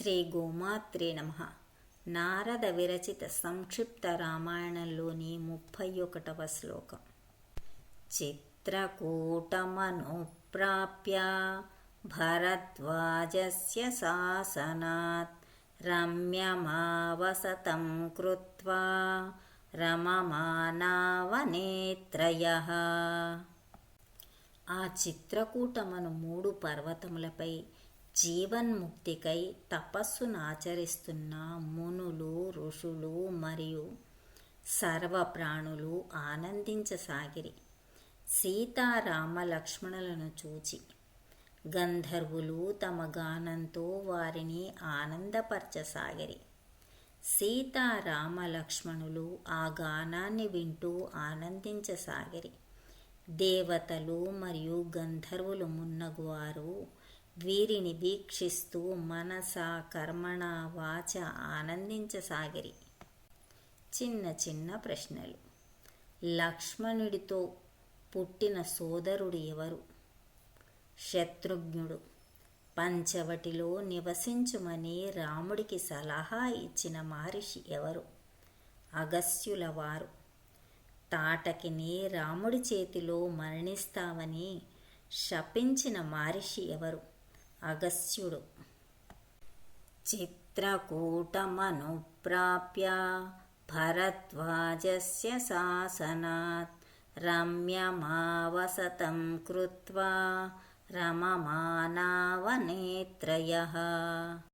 శ్రీ గోమాత్రే నమ. నారద విరచిత సంక్షిప్త రామాయణంలోని ముప్పై ఒకటవ శ్లోకం. చిత్రకూటమనుప్రాప్య భరద్వాజస్య శాసనాత్ రమ్యమావసతం కృత్వా రమమానావనేత్రయ. ఆ చిత్రకూటమను మూడు పర్వతములపై జీవన్ముక్తికై తపస్సును ఆచరిస్తున్న మునులు ఋషులు మరియు సర్వప్రాణులు ఆనందించసాగిరి. సీతారామ లక్ష్మణులను చూచి గంధర్వులు తమ గానంతో వారిని ఆనందపరచసాగిరి. సీతారామ లక్ష్మణులు ఆ గానాన్ని వింటూ ఆనందించసాగిరి. దేవతలు మరియు గంధర్వులు మున్నగువారు వీరిని వీక్షిస్తూ మనస కర్మణ వాచ ఆనందించసాగిరి. చిన్న చిన్న ప్రశ్నలు. లక్ష్మణుడితో పుట్టిన సోదరుడు ఎవరు? శత్రుఘ్నుడు. పంచవటిలో నివసించుమని రాముడికి సలహా ఇచ్చిన మహర్షి ఎవరు? అగస్యుల వారు. తాటకిని రాముడి చేతిలో మరణిస్తావని శపించిన మహర్షి ఎవరు? अगस्युडु चित्रकूटमनुप्राप्य भरद्वाजस्य शासनात् रम्यमावसतं कृत्वा रममानावनेत्रयः।